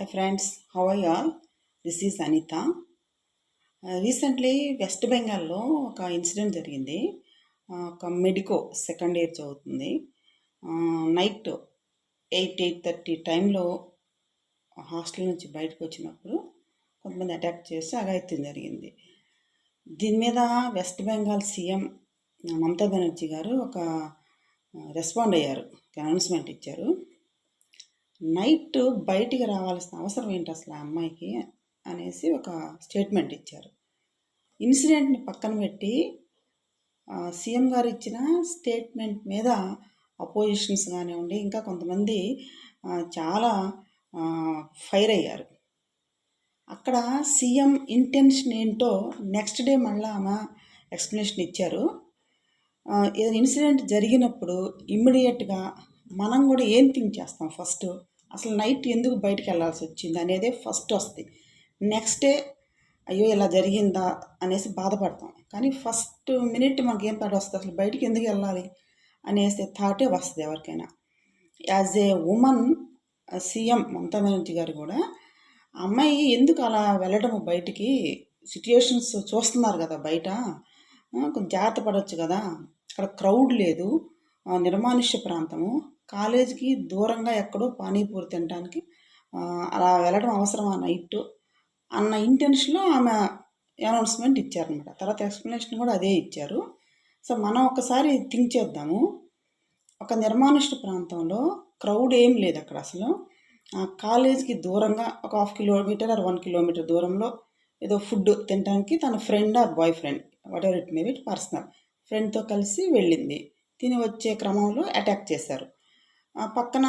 Hi friends, how are you all? This is recently west బెంగాల్లో ఒక incident జరిగింది. ఒక మెడికో సెకండ్ ఇయర్ చదువుతుంది. నైట్ ఎయిట్ ఎయిట్ థర్టీ టైంలో హాస్టల్ నుంచి బయటకు వచ్చినప్పుడు కొంతమంది అటాక్ చేసి అఘాయిత్యం జరిగింది. దీని మీద వెస్ట్ బెంగాల్ సీఎం మమతా బెనర్జీ గారు ఒక రెస్పాండ్ అయ్యారు. అనౌన్స్మెంట్ ఇచ్చారు. నైట్ బయటికి రావాల్సిన అవసరం ఏంటి అసలు ఆ అమ్మాయికి అనేసి ఒక స్టేట్మెంట్ ఇచ్చారు. ఇన్సిడెంట్ని పక్కన పెట్టి సీఎం గారు ఇచ్చిన స్టేట్మెంట్ మీద అపోజిషన్స్ కానివ్వండి ఇంకా కొంతమంది చాలా ఫైర్ అయ్యారు. అక్కడ సీఎం ఇంటెన్షన్ ఏంటో నెక్స్ట్ డే మళ్ళీ ఆమె ఎక్స్ప్లెనేషన్ ఇచ్చారు. ఏదైనా ఇన్సిడెంట్ జరిగినప్పుడు ఇమ్మీడియట్గా మనం కూడా ఏం థింక్ చేస్తాం ఫస్ట్? అసలు నైట్ ఎందుకు బయటికి వెళ్ళాల్సి వచ్చింది అనేదే ఫస్ట్ వస్తుంది నెక్స్ట్ డే అయ్యో ఇలా జరిగిందా అనేసి బాధపడతాం. కానీ ఫస్ట్ మినిట్ మనకి ఏం పడి వస్తుంది? అసలు బయటికి ఎందుకు వెళ్ళాలి అనేసి థాటే వస్తుంది ఎవరికైనా. As a woman CM Mamata Banerjee గారు కూడా అమ్మాయి ఎందుకు అలా వెళ్ళడం బయటికి? సిచ్యుయేషన్స్ చూస్తున్నారు కదా బయట. కొంచెం జాగ్రత్త పడవచ్చు కదా. అక్కడ క్రౌడ్ లేదు. నిర్మానుష్య ప్రాంతము. కాలేజీకి దూరంగా ఎక్కడో పానీపూరి తినడానికి అలా వెళ్ళడం అవసరమా నైట్? అన్న ఇంటెన్షన్లో ఆమె అనౌన్స్మెంట్ ఇచ్చారనమాట తర్వాత ఎక్స్ప్లెనేషన్ కూడా అదే ఇచ్చారు. సో మనం ఒకసారి థింక్ చేద్దాము. ఒక నిర్మానుష్ట ప్రాంతంలో క్రౌడ్ ఏం లేదు అక్కడ అసలు. ఆ కాలేజ్కి దూరంగా ఒక half kilometre or one kilometre దూరంలో ఏదో ఫుడ్ తినడానికి తన friend or boy friend whatever it may it personal ఫ్రెండ్తో కలిసి వెళ్ళింది. తిని వచ్చే క్రమంలో అటాక్ చేశారు. ఆ పక్కన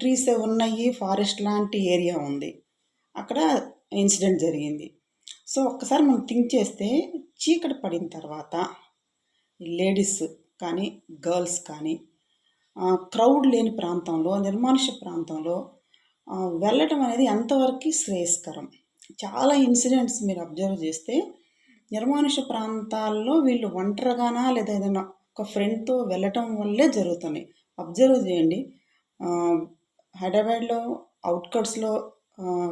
ట్రీస్ ఉన్నాయి ఫారెస్ట్ లాంటి ఏరియా ఉంది. అక్కడ ఇన్సిడెంట్ జరిగింది. సో ఒక్కసారి మనం థింక్ చేస్తే చీకటి పడిన తర్వాత లేడీస్ కానీ గర్ల్స్ కానీ క్రౌడ్ లేని ప్రాంతంలో నిర్మానుష్య ప్రాంతంలో వెళ్ళటం అనేది ఎంతవరకు శ్రేయస్కరం? చాలా ఇన్సిడెంట్స్ మీరు అబ్జర్వ్ చేస్తే నిర్మానుష్య ప్రాంతాల్లో వీళ్ళు ఒంటరిగానా లేదా ఏదైనా ఒక ఫ్రెండ్తో వెళ్ళటం వల్లే జరుగుతున్నాయి. అబ్జర్వ్ చేయండి. హైదరాబాద్లో అవుట్కట్స్లో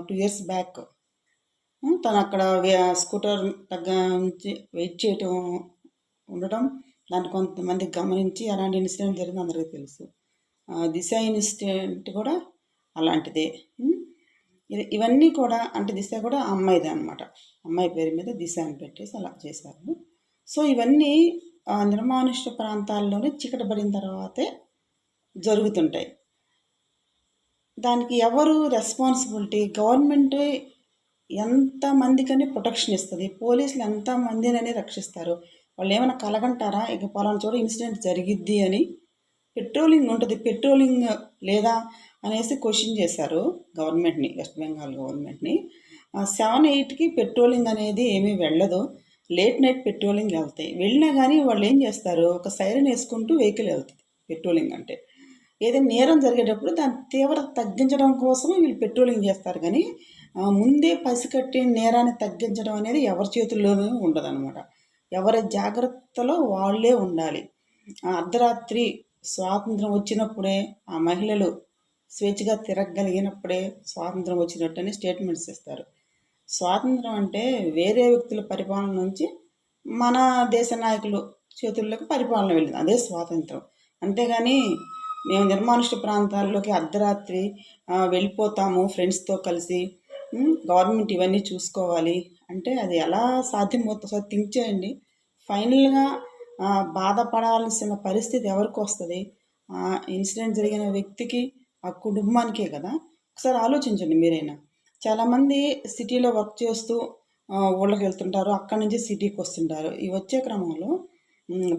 టూ ఇయర్స్ బ్యాక్ తను అక్కడ స్కూటర్ దగ్గర నుంచి వెయిట్ చేయటం ఉండటం దాన్ని కొంతమంది గమనించి అలాంటి ఇన్సిడెంట్ జరిగింది అందరికీ తెలుసు. దిశ ఇన్సిడెంట్ కూడా అలాంటిదే. ఇవన్నీ కూడా అంటే దిశ కూడా అమ్మాయిదే అనమాట అమ్మాయి పేరు మీద దిశ అని పెట్టేసి అలా చేశారు. సో ఇవన్నీ నిర్మానుష్య ప్రాంతాల్లోనే చీకటి పడిన తర్వాతే జరుగుతుంటాయి. దానికి ఎవరు రెస్పాన్సిబిలిటీ గవర్నమెంట్ ఎంతమందికని ప్రొటెక్షన్ ఇస్తుంది? పోలీసులు ఎంతమందినని రక్షిస్తారు? వాళ్ళు ఏమైనా కలగంటారా? ఇక పలానా చోట ఇన్సిడెంట్ జరిగిద్ది అని పెట్రోలింగ్ ఉంటుంది. పెట్రోలింగ్ లేదా అనేసి క్వశ్చన్ చేశారు గవర్నమెంట్ని వెస్ట్ బెంగాల్ గవర్నమెంట్ని సెవెన్ ఎయిట్కి పెట్రోలింగ్ అనేది ఏమీ వెళ్ళదు. లేట్ నైట్ పెట్రోలింగ్ వెళ్తాయి. వెళ్ళినా కానీ వాళ్ళు ఏం చేస్తారు? ఒక సైరన్ వేసుకుంటూ వెహికల్ వెళ్తుంది పెట్రోలింగ్ అంటే ఏదైనా నేరం జరిగేటప్పుడు దాని తీవ్రత తగ్గించడం కోసం వీళ్ళు పెట్రోలింగ్ చేస్తారు. కానీ ముందే పసికట్టే నేరాన్ని తగ్గించడం అనేది ఎవరి చేతుల్లోనూ ఉండదన్నమాట. ఎవరి జాగ్రత్తలో వాళ్ళే ఉండాలి. ఆ అర్ధరాత్రి స్వాతంత్రం వచ్చినప్పుడే ఆ మహిళలు స్వేచ్ఛగా తిరగగలిగినప్పుడే స్వాతంత్రం వచ్చినట్టని స్టేట్మెంట్స్ ఇస్తారు. స్వాతంత్రం అంటే వేరే వ్యక్తుల పరిపాలన నుంచి మన దేశ నాయకులు చేతుల్లోకి పరిపాలన వెళ్ళింది. అదే స్వాతంత్రం. అంతేగాని మేము నిర్మానుష్య ప్రాంతాల్లోకి అర్ధరాత్రి వెళ్ళిపోతాము ఫ్రెండ్స్తో కలిసి. గవర్నమెంట్ ఇవన్నీ చూసుకోవాలి. అంటే అది ఎలా సాధ్యమవుతుందో సార్ థింక్ చేయండి. ఫైనల్గా బాధపడాల్సిన పరిస్థితి ఎవరికి వస్తుంది? ఆ ఇన్సిడెంట్ జరిగిన వ్యక్తికి ఆ కుటుంబానికే కదా? ఒకసారి ఆలోచించండి మీరైనా. చాలామంది సిటీలో వర్క్ చేస్తూ ఊళ్ళకి వెళ్తుంటారు అక్కడి నుంచి సిటీకి వస్తుంటారు. ఈ వచ్చే క్రమంలో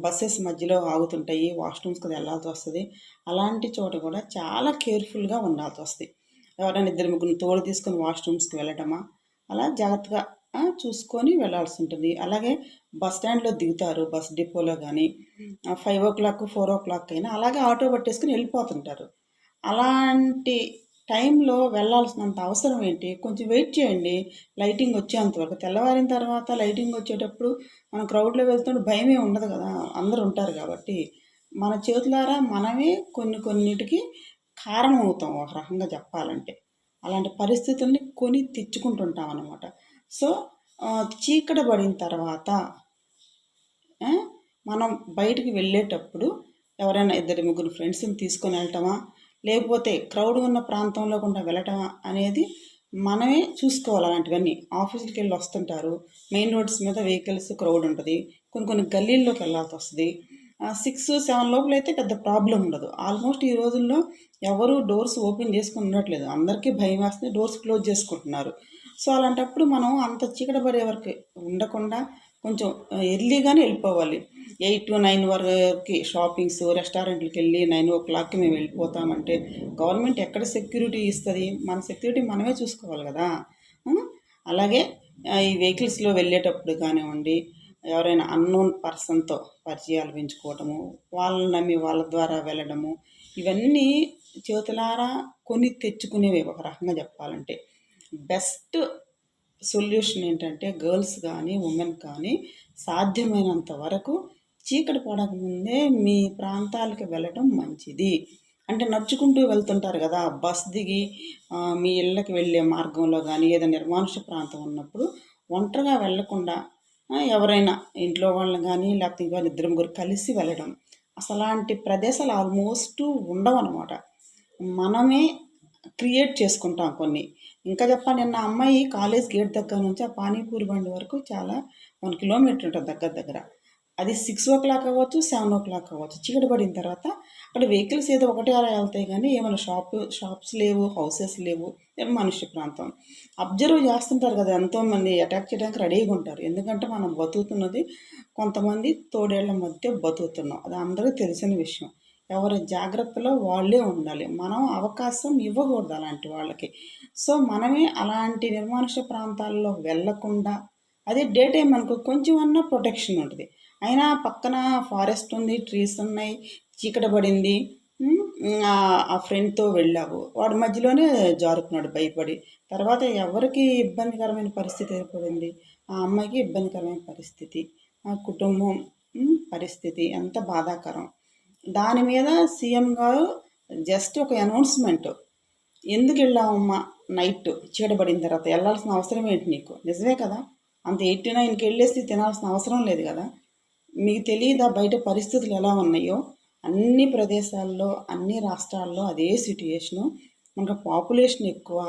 బస్సెస్ మధ్యలో ఆగుతుంటాయి వాష్రూమ్స్కి వెళ్ళాల్సి వస్తుంది. అలాంటి చోట కూడా చాలా కేర్ఫుల్గా ఉండాల్సి వస్తుంది. ఎవరైనా ఇద్దరు ముగ్గురు తోడు తీసుకొని వాష్రూమ్స్కి వెళ్ళటమా? అలా జాగ్రత్తగా చూసుకొని వెళ్ళాల్సి ఉంటుంది. అలాగే బస్ స్టాండ్లో దిగుతారు బస్ డిపోలో కానీ five o'clock four o'clock అయినా అలాగే ఆటో పట్టేసుకుని వెళ్ళిపోతుంటారు. అలాంటి టైంలో వెళ్ళాల్సినంత అవసరం ఏంటి? కొంచెం వెయిట్ చేయండి. లైటింగ్ వచ్చేంత వరకు. తెల్లవారిన తర్వాత లైటింగ్ వచ్చేటప్పుడు మనం క్రౌడ్లో వెళ్తుంటే భయమే ఉండదు కదా. అందరు ఉంటారు కాబట్టి మన చేతులారా మనమే కొన్ని కొన్నిటికి కారణం అవుతాం ఒక రకంగా చెప్పాలంటే. అలాంటి పరిస్థితుల్ని కొని తెచ్చుకుంటుంటాం అనమాట సో చీకట పడిన తర్వాత మనం బయటికి వెళ్ళేటప్పుడు ఎవరైనా ఇద్దరు ముగ్గురు ఫ్రెండ్స్ని తీసుకొని వెళ్ళటమా? లేకపోతే క్రౌడ్ ఉన్న ప్రాంతంలో గుండా వెళ్ళటం అనేది మనమే చూసుకోవాలి అలాంటివన్నీ. ఆఫీసులకి వెళ్ళి వస్తుంటారు. మెయిన్ రోడ్స్ మీద వెహికల్స్ క్రౌడ్ ఉంటుంది. కొన్ని కొన్ని గల్లీల్లోకి వెళ్ళాల్సి వస్తుంది. సిక్స్ సెవెన్ లోపల అయితే పెద్ద ప్రాబ్లం ఉండదు. ఆల్మోస్ట్ ఈ రోజుల్లో ఎవరు డోర్స్ ఓపెన్ చేసుకుని ఉండట్లేదు. అందరికీ భయం వేస్తుంది. డోర్స్ క్లోజ్ చేసుకుంటున్నారు. సో అలాంటప్పుడు మనం అంత చీకటి పడే వరకు ఉండకుండా కొంచెం ఎర్లీగానే వెళ్ళిపోవాలి. ఎయిట్ టు నైన్ వరకు షాపింగ్స్ రెస్టారెంట్లకు వెళ్ళి నైన్ ఓ క్లాక్కి మేము వెళ్ళిపోతామంటే గవర్నమెంట్ ఎక్కడ సెక్యూరిటీ ఇస్తుంది? మన సెక్యూరిటీ మనమే చూసుకోవాలి కదా. అలాగే ఈ వెహికల్స్లో వెళ్ళేటప్పుడు కానివ్వండి ఎవరైనా అన్నోన్ పర్సన్తో పరిచయాలు పెంచుకోవటము వాళ్ళని నమ్మి వాళ్ళ ద్వారా వెళ్ళడము ఇవన్నీ చేతులారా కొని తెచ్చుకునేవి ఒక రకంగా చెప్పాలంటే. బెస్ట్ సొల్యూషన్ ఏంటంటే గర్ల్స్ కానీ ఉమెన్ కానీ సాధ్యమైనంత వరకు చీకటి పడకముందే మీ ప్రాంతాలకు వెళ్ళడం మంచిది. అంటే నడుచుకుంటూ వెళ్తుంటారు కదా బస్ దిగి మీ ఇళ్ళకి వెళ్ళే మార్గంలో కానీ ఏదైనా నిర్మానుష ప్రాంతం ఉన్నప్పుడు ఒంటరిగా వెళ్ళకుండా ఎవరైనా ఇంట్లో వాళ్ళని కానీ లేకపోతే ఇంకా ఇద్దరు ముగ్గురు కలిసి వెళ్ళడం అసలు అలాంటి ప్రదేశాలు ఆల్మోస్ట్ ఉండవు అనమాట మనమే క్రియేట్ చేసుకుంటాం కొన్ని. ఇంకా చెప్పాలి నిన్న అమ్మాయి కాలేజ్ గేట్ దగ్గర నుంచి ఆ పానీపూరి బండి వరకు చాలా వన్ కిలోమీటర్ ఉంటుంది దగ్గర దగ్గర. అది సిక్స్ ఓ క్లాక్ అవ్వచ్చు సెవెన్ ఓ క్లాక్ అవ్వచ్చు. చీకటి పడిన తర్వాత అక్కడ వెహికల్స్ ఏదో ఒకటే అలా వెళ్తాయి కానీ ఏమైనా షాప్ షాప్స్ లేవు హౌసెస్ లేవు మనుష్య ప్రాంతం. అబ్జర్వ్ చేస్తుంటారు కదా ఎంతోమంది అటాక్ చేయడానికి రెడీగా ఉంటారు. ఎందుకంటే మనం బతుకుతున్నది కొంతమంది తోడేళ్ళ మధ్య బతుకుతున్నాం. అది అందరికీ తెలిసిన విషయం. ఎవరి జాగ్రత్తలో వాళ్ళే ఉండాలి. మనం అవకాశం ఇవ్వకూడదు అలాంటి వాళ్ళకి. సో మనమే అలాంటి నిర్మానుష ప్రాంతాల్లో వెళ్ళకుండా అదే డే టైం అనుకో కొంచెం అన్నా ప్రొటెక్షన్ ఉంటుంది. అయినా పక్కన ఫారెస్ట్ ఉంది ట్రీస్ ఉన్నాయి చీకట పడింది. ఆ ఫ్రెండ్తో వెళ్ళావు. వాడి మధ్యలోనే జారుకున్నాడు భయపడి. తర్వాత ఎవరికి ఇబ్బందికరమైన పరిస్థితి ఏర్పడింది? ఆ అమ్మాయికి ఇబ్బందికరమైన పరిస్థితి. ఆ కుటుంబం పరిస్థితి అంత బాధాకరం. దాని మీద సీఎం గారు జస్ట్ ఒక అనౌన్స్మెంట్. ఎందుకు వెళ్ళావమ్మా నైట్? చీడబడిన తర్వాత వెళ్ళాల్సిన అవసరం ఏంటి నీకు? నిజమే కదా? అంత ఎయిటీ నైన్కి వెళ్ళేసి తినాల్సిన అవసరం లేదు కదా? మీకు తెలియదా బయట పరిస్థితులు ఎలా ఉన్నాయో? అన్ని ప్రదేశాల్లో అన్ని రాష్ట్రాల్లో అదే సిట్యుయేషను. మనకు పాపులేషన్ ఎక్కువ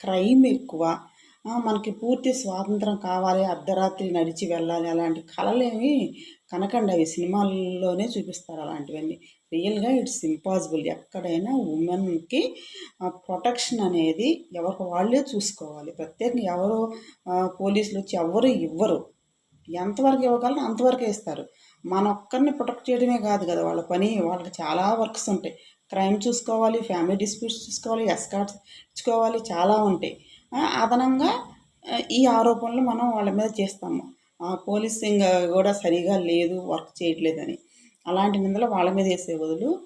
క్రైమ్ ఎక్కువ. మనకి పూర్తి స్వాతంత్రం కావాలి అర్ధరాత్రి నడిచి వెళ్ళాలి అలాంటి కళలేమి కనకండి. అవి సినిమాల్లోనే చూపిస్తారు అలాంటివన్నీ. రియల్గా ఇట్స్ ఇంపాసిబుల్. ఎక్కడైనా ఉమెన్కి ప్రొటెక్షన్ అనేది ఎవరికి వాళ్ళే చూసుకోవాలి. ప్రత్యేకంగా ఎవరు పోలీసులు వచ్చి ఎవరు ఇవ్వరు. ఎంతవరకు ఇవ్వగలను అంతవరకే ఇస్తారు. మన ఒక్కరిని ప్రొటెక్ట్ చేయడమే కాదు కదా వాళ్ళ పని. వాళ్ళకి చాలా వర్క్స్ ఉంటాయి. క్రైమ్ చూసుకోవాలి ఫ్యామిలీ డిస్ప్యూట్స్ చూసుకోవాలి ఎస్కార్ట్స్ ఇచ్చుకోవాలి చాలా ఉంటాయి. అదనంగా ఈ ఆరోపణలు మనం వాళ్ళ మీద చేస్తాము. పోలీసింగ్ కూడా సరిగా లేదు వర్క్ చేయట్లేదని. అలాంటి నిందలు వాళ్ళ మీద వేసే బదులు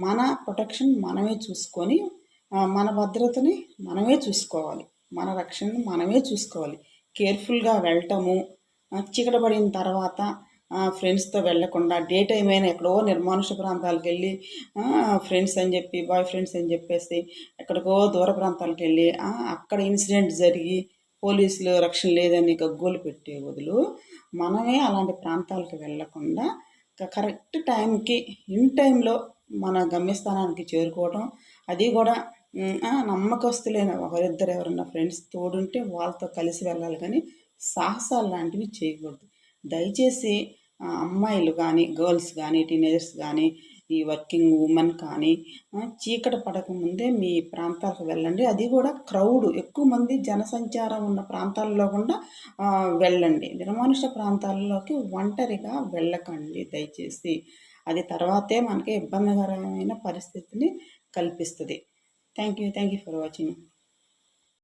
మన ప్రొటెక్షన్ మనమే చూసుకొని మన భద్రతని మనమే చూసుకోవాలి. మన రక్షణని మనమే చూసుకోవాలి. కేర్ఫుల్గా వెళ్ళటము చీకట పడిన తర్వాత ఫ్రెండ్స్తో వెళ్ళకుండా డే టైం అయినా ఎక్కడో నిర్మానుష ప్రాంతాలకు వెళ్ళి ఫ్రెండ్స్ అని చెప్పి బాయ్ ఫ్రెండ్స్ అని చెప్పేసి ఎక్కడికో దూర ప్రాంతాలకు వెళ్ళి అక్కడ ఇన్సిడెంట్ జరిగి పోలీసులు రక్షణ లేదని గగ్గోలు పెట్టే బదులు మనమే అలాంటి ప్రాంతాలకు వెళ్ళకుండా కరెక్ట్ టైంకి ఇన్ టైంలో మన గమ్యస్థానానికి చేరుకోవడం అది కూడా నమ్మకస్తులైన ఒకరిద్దరు ఎవరన్నా ఫ్రెండ్స్ తోడుంటే వాళ్ళతో కలిసి వెళ్ళాలి కానీ సాహసాలు లాంటివి చేయకూడదు. దయచేసి అమ్మాయిలు కానీ గర్ల్స్ కానీ టీనేజర్స్ కానీ ఈ వర్కింగ్ ఉమెన్ కానీ చీకటి పడకముందే మీ ప్రాంతాలకు వెళ్ళండి. అది కూడా క్రౌడ్. ఎక్కువ మంది జనసంచారం ఉన్న ప్రాంతాల్లో కూడా వెళ్ళండి. నిర్మానుష ప్రాంతాల్లోకి ఒంటరిగా వెళ్ళకండి దయచేసి. అది తర్వాతే మనకి ఇబ్బందికరమైన పరిస్థితిని కల్పిస్తుంది. Thank you thank you for watching